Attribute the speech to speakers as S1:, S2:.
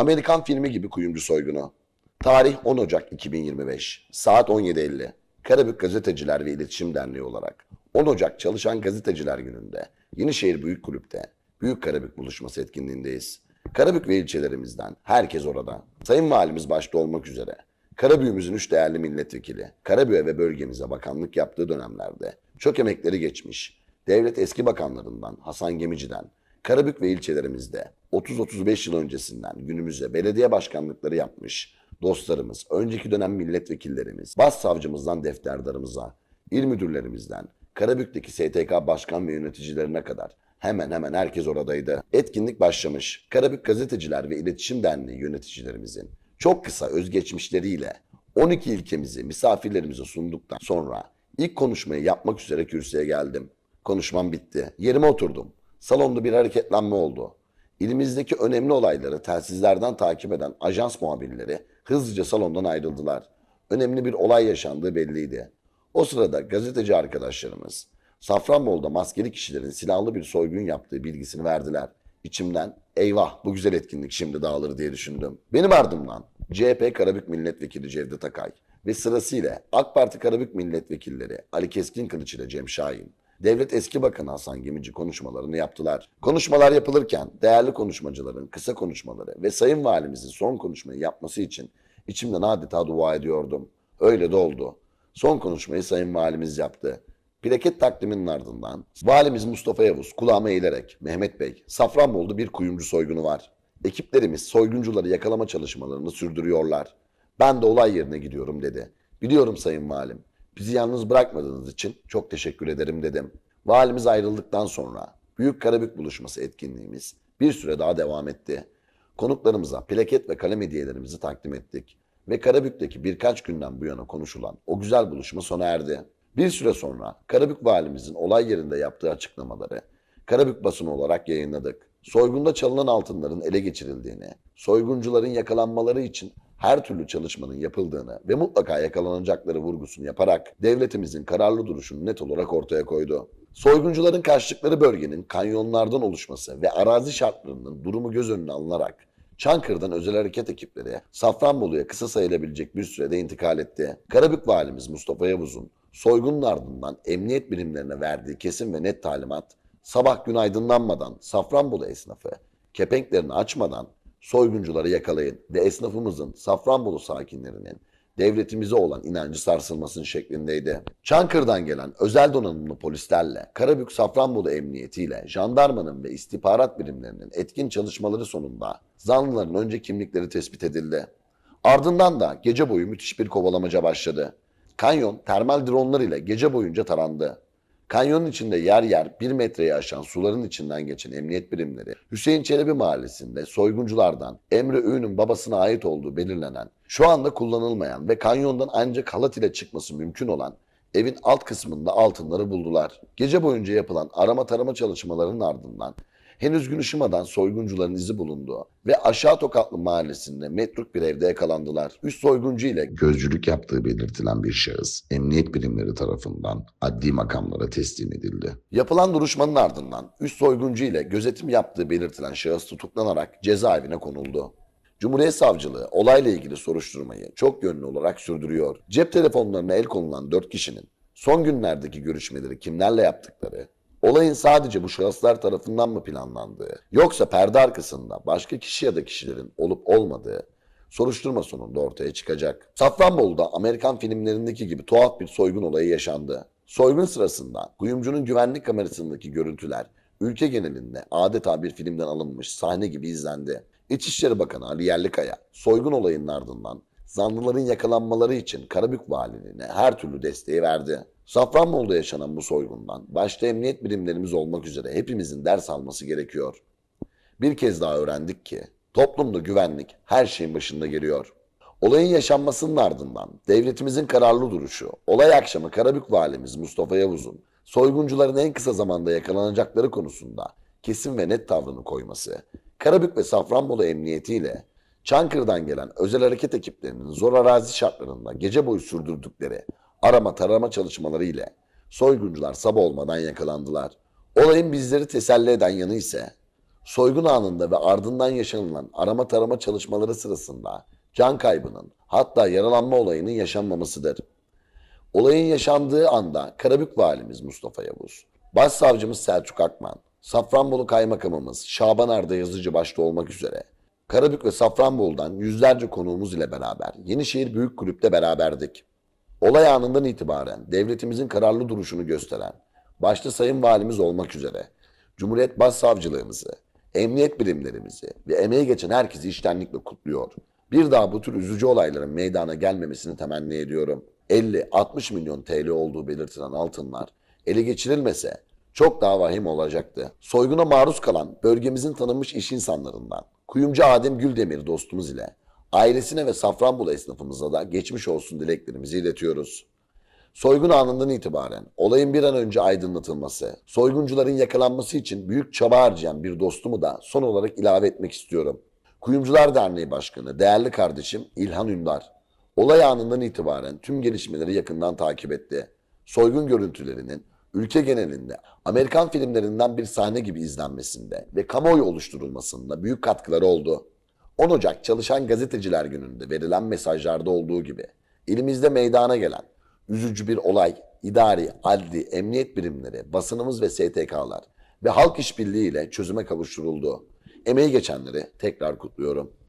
S1: Amerikan filmi gibi kuyumcu soygunu. Tarih 10 Ocak 2025. Saat 17.50. Karabük Gazeteciler ve İletişim Derneği olarak 10 Ocak Çalışan Gazeteciler Günü'nde Yenişehir Büyük Kulüp'te Büyük Karabük Buluşması etkinliğindeyiz. Karabük ve ilçelerimizden herkes orada. Sayın Valimiz başta olmak üzere Karabüğümüzün üç değerli milletvekili, Karabüğe ve bölgemize bakanlık yaptığı dönemlerde çok emekleri geçmiş, devlet eski bakanlarından Hasan Gemici'den, Karabük ve ilçelerimizde 30-35 yıl öncesinden günümüze belediye başkanlıkları yapmış dostlarımız, önceki dönem milletvekillerimiz, başsavcımızdan defterdarımıza, il müdürlerimizden, Karabük'teki STK başkan ve yöneticilerine kadar hemen hemen herkes oradaydı. Etkinlik başlamış. Karabük Gazeteciler ve İletişim Derneği yöneticilerimizin çok kısa özgeçmişleriyle 12 ilkemizi misafirlerimize sunduktan sonra ilk konuşmayı yapmak üzere kürsüye geldim. Konuşmam bitti. Yerime oturdum. Salonda bir hareketlenme oldu. İlimizdeki önemli olayları telsizlerden takip eden ajans muhabirleri hızlıca salondan ayrıldılar. Önemli bir olay yaşandığı belliydi. O sırada gazeteci arkadaşlarımız Safranbolu'da maskeli kişilerin silahlı bir soygun yaptığı bilgisini verdiler. İçimden eyvah bu güzel etkinlik şimdi dağılır diye düşündüm. Benim ardımdan CHP Karabük Milletvekili Cevdet Akay ve sırasıyla AK Parti Karabük Milletvekilleri Ali Keskin Kılıç ile Cem Şahin, Devlet Eski Bakanı Hasan Gemici konuşmalarını yaptılar. Konuşmalar yapılırken değerli konuşmacıların kısa konuşmaları ve Sayın Valimizin son konuşmayı yapması için içimden adeta dua ediyordum. Öyle de oldu. Son konuşmayı Sayın Valimiz yaptı. Plaket takdiminin ardından Valimiz Mustafa Yavuz kulağıma eğilerek Mehmet Bey Safranbolu'da bir kuyumcu soygunu var. Ekiplerimiz soyguncuları yakalama çalışmalarını sürdürüyorlar. Ben de olay yerine gidiyorum dedi. Biliyorum Sayın Valim. Bizi yalnız bırakmadığınız için çok teşekkür ederim dedim. Valimiz ayrıldıktan sonra Büyük Karabük Buluşması etkinliğimiz bir süre daha devam etti. Konuklarımıza plaket ve kalem hediyelerimizi takdim ettik. Ve Karabük'teki birkaç günden bu yana konuşulan o güzel buluşma sona erdi. Bir süre sonra Karabük Valimizin olay yerinde yaptığı açıklamaları Karabük basını olarak yayınladık. Soygunda çalınan altınların ele geçirildiğini, soyguncuların yakalanmaları için her türlü çalışmanın yapıldığını ve mutlaka yakalanacakları vurgusunu yaparak devletimizin kararlı duruşunu net olarak ortaya koydu. Soyguncuların kaçtıkları bölgenin kanyonlardan oluşması ve arazi şartlarının durumu göz önüne alınarak Çankırı'dan özel hareket ekipleri Safranbolu'ya kısa sayılabilecek bir sürede intikal etti. Karabük Valimiz Mustafa Yavuz'un soygunun ardından emniyet birimlerine verdiği kesin ve net talimat, sabah gün aydınlanmadan Safranbolu esnafı kepenklerini açmadan soyguncuları yakalayın ve esnafımızın Safranbolu sakinlerinin devletimize olan inancı sarsılmasın şeklindeydi. Çankırı'dan gelen özel donanımlı polislerle Karabük Safranbolu Emniyeti ile jandarmanın ve istihbarat birimlerinin etkin çalışmaları sonunda zanlıların önce kimlikleri tespit edildi. Ardından da gece boyu müthiş bir kovalamaca başladı. Kanyon termal dronlar ile gece boyunca tarandı. Kanyonun içinde yer yer bir metreyi aşan suların içinden geçen emniyet birimleri Hüseyin Çelebi mahallesinde soygunculardan Emre Öğün'ün babasına ait olduğu belirlenen, şu anda kullanılmayan ve kanyondan ancak halat ile çıkması mümkün olan evin alt kısmında altınları buldular. Gece boyunca yapılan arama tarama çalışmalarının ardından henüz gün ışımadan soyguncuların izi bulundu ve Aşağı Tokatlı mahallesinde metruk bir evde yakalandılar. Üst soyguncu ile gözcülük yaptığı belirtilen bir şahıs emniyet birimleri tarafından adli makamlara teslim edildi. Yapılan duruşmanın ardından üst soyguncu ile gözetim yaptığı belirtilen şahıs tutuklanarak cezaevine konuldu. Cumhuriyet Savcılığı olayla ilgili soruşturmayı çok yönlü olarak sürdürüyor. Cep telefonlarına el konulan 4 kişinin son günlerdeki görüşmeleri kimlerle yaptıkları, Olayın sadece bu şahıslar tarafından mı planlandığı, yoksa perde arkasında başka kişi ya da kişilerin olup olmadığı soruşturma sonunda ortaya çıkacak. Safranbolu'da Amerikan filmlerindeki gibi tuhaf bir soygun olayı yaşandı. Soygun sırasında kuyumcunun güvenlik kamerasındaki görüntüler ülke genelinde adeta bir filmden alınmış sahne gibi izlendi. İçişleri Bakanı Ali Yerlikaya soygun olayının ardından zanlıların yakalanmaları için Karabük Valiliğine her türlü desteği verdi. Safranbolu'da yaşanan bu soygundan başta emniyet birimlerimiz olmak üzere hepimizin ders alması gerekiyor. Bir kez daha öğrendik ki toplumda güvenlik her şeyin başında geliyor. Olayın yaşanmasının ardından devletimizin kararlı duruşu, olay akşamı Karabük Valimiz Mustafa Yavuz'un soyguncuların en kısa zamanda yakalanacakları konusunda kesin ve net tavrını koyması, Karabük ve Safranbolu Emniyeti ile Çankırı'dan gelen özel hareket ekiplerinin zor arazi şartlarında gece boyu sürdürdükleri arama tarama çalışmaları ile soyguncular sabah olmadan yakalandılar. Olayın bizleri teselli eden yanı ise soygun anında ve ardından yaşanılan arama tarama çalışmaları sırasında can kaybının hatta yaralanma olayının yaşanmamasıdır. Olayın yaşandığı anda Karabük Valimiz Mustafa Yavuz, Başsavcımız Selçuk Akman, Safranbolu Kaymakamımız Şaban Arda Yazıcı başta olmak üzere Karabük ve Safranbolu'dan yüzlerce konuğumuz ile beraber Yenişehir Büyük Kulüp'te beraberdik. Olay anından itibaren devletimizin kararlı duruşunu gösteren, başta Sayın Valimiz olmak üzere Cumhuriyet Başsavcılığımızı, emniyet birimlerimizi ve emeği geçen herkesi iştenlikle kutluyor. Bir daha bu tür üzücü olayların meydana gelmemesini temenni ediyorum. 50-60 milyon TL olduğu belirtilen altınlar ele geçirilmese çok daha vahim olacaktı. Soyguna maruz kalan bölgemizin tanınmış iş insanlarından kuyumcu Adem Güldemir dostumuz ile ailesine ve Safranbolu esnafımıza da geçmiş olsun dileklerimizi iletiyoruz. Soygun anından itibaren olayın bir an önce aydınlatılması, soyguncuların yakalanması için büyük çaba harcayan bir dostumu da son olarak ilave etmek istiyorum. Kuyumcular Derneği Başkanı, değerli kardeşim İlhan Ündar, olay anından itibaren tüm gelişmeleri yakından takip etti. Soygun görüntülerinin ülke genelinde Amerikan filmlerinden bir sahne gibi izlenmesinde ve kamuoyu oluşturulmasında büyük katkıları oldu. 10 Ocak Çalışan Gazeteciler Günü'nde verilen mesajlarda olduğu gibi ilimizde meydana gelen üzücü bir olay idari, adli, emniyet birimleri, basınımız ve STK'lar ve halk işbirliği ile çözüme kavuşturuldu. Emeği geçenleri tekrar kutluyorum.